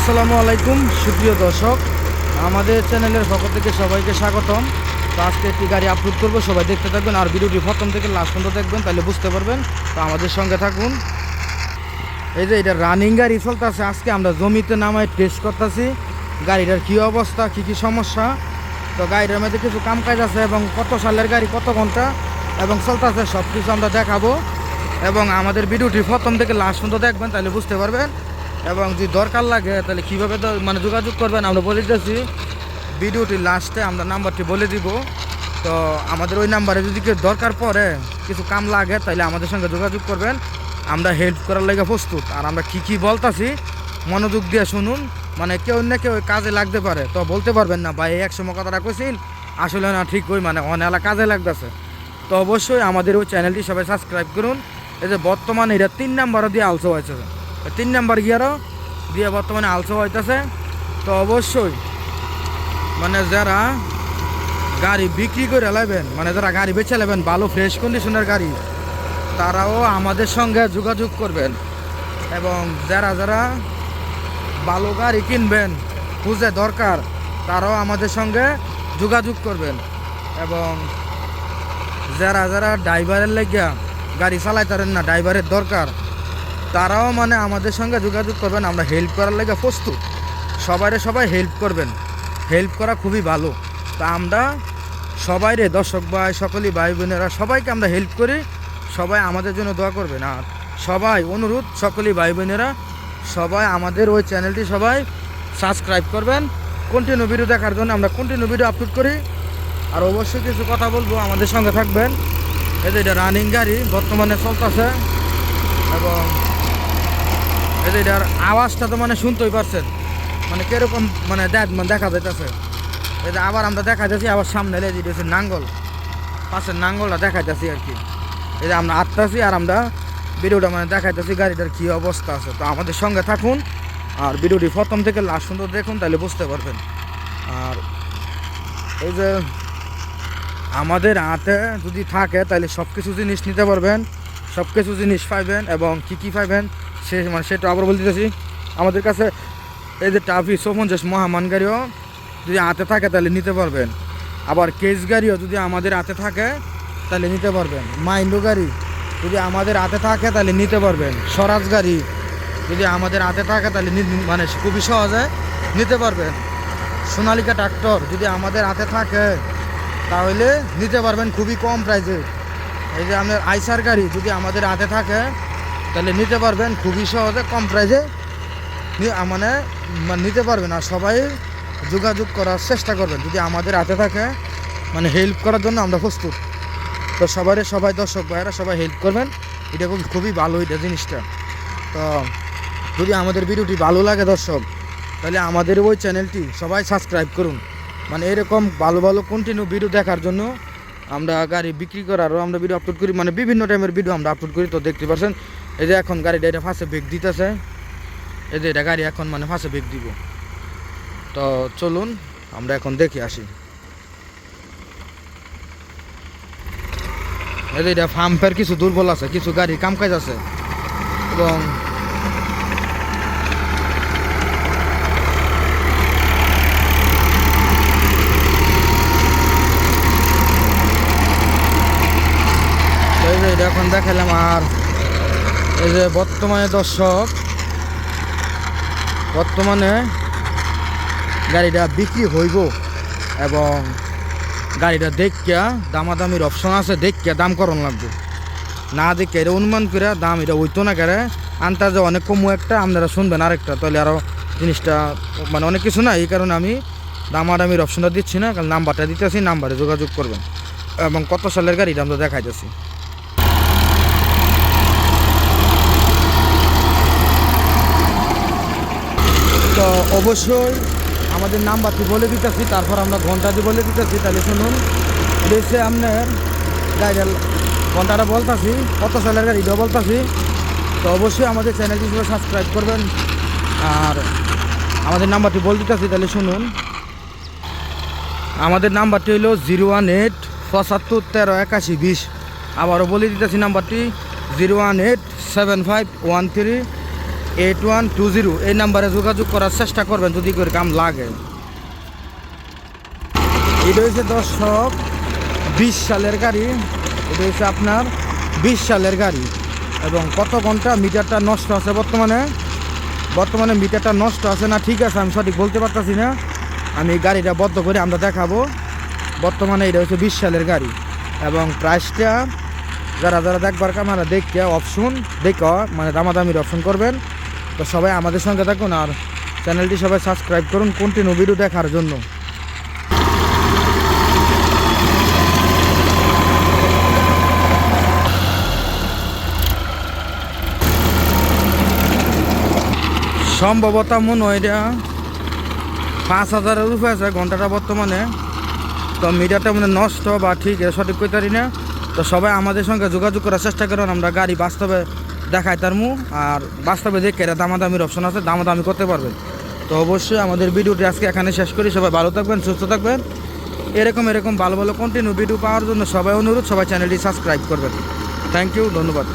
আসসালামু আলাইকুম, সুপ্রিয় দর্শক। আমাদের চ্যানেলের পক্ষ থেকে সবাইকে স্বাগতম। তো আজকে একটি গাড়ি আপলোড করব, সবাই দেখতে থাকবেন। আর ভিডিওটি প্রথম থেকে লাস্ট পর্যন্ত দেখবেন, তাহলে বুঝতে পারবেন। তো আমাদের সঙ্গে থাকুন। এই যে এটা রানিং গাড়ি চলতেছে। আজকে আমরা জমিতে নামায় টেস্ট করতেছি। গাড়িটার কী অবস্থা, কী কী সমস্যা? তো গাড়িটার মধ্যে কিছু কাম কাজ আছে এবং কত সালের গাড়ি, কত ঘণ্টা? এবং চলতেছে সব কিছু আমরা দেখাবো। এবং আমাদের ভিডিওটি প্রথম থেকে লাস্ট পর্যন্ত দেখবেন, তাহলে বুঝতে পারবেন। এবং যদি দরকার লাগে, তাহলে কীভাবে মানে যোগাযোগ করবেন, আমরা বলে দিতেছি। ভিডিওটি লাস্টে আমরা নাম্বারটি বলে দিব। তো আমাদের ওই নাম্বারে যদি কেউ দরকার পড়ে, কিছু কাম লাগে, তাহলে আমাদের সঙ্গে যোগাযোগ করবেন। আমরা হেল্প করার লাগে প্রস্তুত। আর আমরা কি কি বলতাছি, মনোযোগ দিয়ে শুনুন। মানে কেউ না কেউ কাজে লাগতে পারে। তো বলতে পারবেন না, ভাই, এক সময় কথাটা কইছিল, আসলে না ঠিক ওই মানে অনেলা কাজে লাগতেছে। তো অবশ্যই আমাদের ওই চ্যানেলটি সবাই সাবস্ক্রাইব করুন। এই যে বর্তমানে এটা তিন নাম্বারও দিয়ে আলসো হয়েছে। তিন নাম্বার গিয়ারও দিয়ে বর্তমানে আলসো হইতেছে। তো অবশ্যই মানে যারা গাড়ি বিক্রি করে লাইবেন মানে যারা গাড়ি বেছে নেবেন ভালো ফ্রেশ কন্ডিশনের গাড়ি, তারাও আমাদের সঙ্গে যোগাযোগ করবেন। এবং যারা যারা ভালো গাড়ি কিনবেন বুঝে দরকার, তারাও আমাদের সঙ্গে যোগাযোগ করবেন। এবং যারা যারা ড্রাইভারের লেগিয়া গাড়ি চালাইতারেন না ড্রাইভারের দরকার তারাও মানে আমাদের সঙ্গে যোগাযোগ করবেন, আমরা হেল্প করার লেগে প্রস্তুত। সবাইরে সবাই হেল্প করবেন। হেল্প করা খুবই ভালো। তা আমরা সবাইরে, দর্শক ভাই সকলেই ভাই বোনেরা, সবাইকে আমরা হেল্প করি। সবাই আমাদের জন্য দোয়া করবেন। আর সবাই অনুরোধ সকলেই ভাই বোনেরা, সবাই আমাদের ওই চ্যানেলটি সবাই সাবস্ক্রাইব করবেন। কন্টিনিউ ভিডিও দেখার জন্য আমরা কন্টিনিউ ভিডিও আপলোড করি। আর অবশ্যই কিছু কথা বলব, আমাদের সঙ্গে থাকবেন। এই যে এটা রানিং গাড়ি, বর্তমানে চলতেছে। এবং এই যে এটার আওয়াজটা তো মানে শুনতেই পারছেন। মানে কীরকম মানে দেখ- মানে দেখা যাইতেছে। এই যে আবার আমরা দেখা যাচ্ছি আবার সামনে এলে যেটা হচ্ছে নাঙ্গল। পাশের নাঙ্গলটা দেখাইতেছি আর কি। এই যে আমরা আটতাছি আর আমরা ভিডিওটা মানে দেখাইতেছি গাড়িটার কী অবস্থা আছে। তো আমাদের সঙ্গে থাকুন আর ভিডিওটি প্রথম থেকে লাস্ট সুন্দর দেখুন, তাহলে বুঝতে পারবেন। আর এই যে আমাদের হাতে যদি থাকে, তাহলে সব কিছু জিনিস নিতে পারবেন সব কিছু জিনিস পাইবেন এবং কী কী পাইবেন সে মানে সেটা আবার বলতে চাইছি আমাদের কাছে এই যে টাফি চৌপঞ্চাশ মহামান গাড়িও যদি হাতে থাকে তাহলে নিতে পারবেন। আবার কেস গাড়িও যদি আমাদের হাতে থাকে তাহলে নিতে পারবেন। মাইন্ডো গাড়ি যদি আমাদের হাতে থাকে তাহলে নিতে পারবেন। স্বরাজ গাড়ি যদি আমাদের হাতে থাকে তাহলে মানে খুবই সহজে নিতে পারবেন। সোনালিকা ট্রাক্টর যদি আমাদের হাতে থাকে তাহলে নিতে পারবেন খুবই কম প্রাইসে এই যে আপনার আইসার গাড়ি যদি আমাদের হাতে থাকে তাহলে নিতে পারবেন খুবই সহজে, কম প্রাইসে মানে মানে নিতে পারবেন আর সবাই যোগাযোগ করার চেষ্টা করবেন। যদি আমাদের হাতে থাকে মানে হেল্প করার জন্য আমরা প্রস্তুত। তো সবাই সবাই দর্শক ভাইয়েরা, সবাই হেল্প করবেন। এটা খুব, খুবই ভালো এটা জিনিসটা। তো যদি আমাদের ভিডিওটি ভালো লাগে দর্শক, তাহলে আমাদের ওই চ্যানেলটি সবাই সাবস্ক্রাইব করুন। মানে এরকম ভালো ভালো কন্টিনিউ ভিডিও দেখার জন্য আমরা গাড়ি বিক্রি করারও আমরা ভিডিও আপলোড করি। মানে বিভিন্ন টাইমের ভিডিও আমরা আপলোড করি, তো দেখতে পাচ্ছেন এই যে এখন গাড়িটা এটা ফাঁসে বেগ দিতেছে। এই যে এটা গাড়ি এখন মানে ফাঁসে বেগ দিব। তো চলুন, আমরা এখন দেখে আসি। এই যে এটা পাম্পের কিছু দুর্বল আছে, কিছু গাড়ি কাম কাজ আছে। এবং এখন দেখালাম আর এই যে বর্তমানে দর্শক, বর্তমানে গাড়িটা বিক্রি হইব এবং গাড়িটা দেখিয়া দামাদামির অপশন আছে, দেখিয়া দাম করণ লাগবে। না দেখে এটা অনুমান করে দাম এটা হইতো না কেরে আন্তাজে অনেক কমু একটা, আপনারা শুনবেন আরেকটা। তাহলে আরও জিনিসটা মানে অনেক কিছু না, এই কারণে আমি দামাদামির অপশনটা দিচ্ছি না, কারণ নাম্বারটা দিতেছি নাম্বারে যোগাযোগ করবেন। এবং কত সালের গাড়িটা আমরা দেখাইতেছি তো অবশ্যই আমাদের নাম্বারটি বলে দিতেছি, তারপর আমরা ঘন্টাটি বলে দিতেছি। তাহলে শুনুন, দেশে আপনার গাড়িটা ঘন্টাটা বলতাছি, কত সালের গাড়িটা বলতাছি। তো অবশ্যই আমাদের চ্যানেলটি সাবস্ক্রাইব করবেন। আর আমাদের নাম্বারটি বলে দিতেছি, তাহলে শুনুন। আমাদের নাম্বারটি হলো জিরো ওয়ান এইট পঁচাত্তর তেরো একাশি বিশ। আবারও বলে দিতেছি নাম্বারটি, zero one eight seven five one three. Eight one two zero এই নাম্বারে যোগাযোগ করার চেষ্টা করবেন যদি করে কাম লাগে। এটা হচ্ছে দর্শক, বিশ সালের গাড়ি। এটা হচ্ছে আপনার বিশ সালের গাড়ি। এবং কত ঘণ্টা মিটারটা নষ্ট আছে বর্তমানে? বর্তমানে মিটারটা নষ্ট আছে না ঠিক আছে, আমি সঠিক বলতে পারতাছি না। আমি গাড়িটা বদ্ধ করে আমরা দেখাবো। বর্তমানে এটা হচ্ছে বিশ সালের গাড়ি। এবং প্রাইসটা যারা যারা দেখবার ক্যামেরা দেখে অপশন দেখে মানে দামাদামির অপশন করবেন। তো সবাই আমাদের সঙ্গে থাকুন আর চ্যানেলটি সবাই সাবস্ক্রাইব করুন কন্টিনিউ ভিডিও দেখার জন্য। সম্ভবত মনে হয় এটা পাঁচ হাজারের উপরে আছে, ঘন্টাটা বর্তমানে। তো মিটারটা মানে নষ্ট বা ঠিক সঠিক কইতে পারি না। তো সবাই আমাদের সঙ্গে যোগাযোগ করার চেষ্টা করেন, আমরা গাড়ি বাস্তবে দেখাই তার মু আর বাস্তবে যে কেরা দামাদামির অপশন আছে, দামাদামি করতে পারবেন তো অবশ্যই আমাদের ভিডিওটি আজকে এখানে শেষ করি, সবাই ভালো থাকবেন, সুস্থ থাকবেন। এরকম এরকম ভালো ভালো কন্টিনিউ ভিডিও পাওয়ার জন্য সবাই অনুরোধ, সবাই চ্যানেলটি সাবস্ক্রাইব করবেন। থ্যাংক ইউ ধন্যবাদ।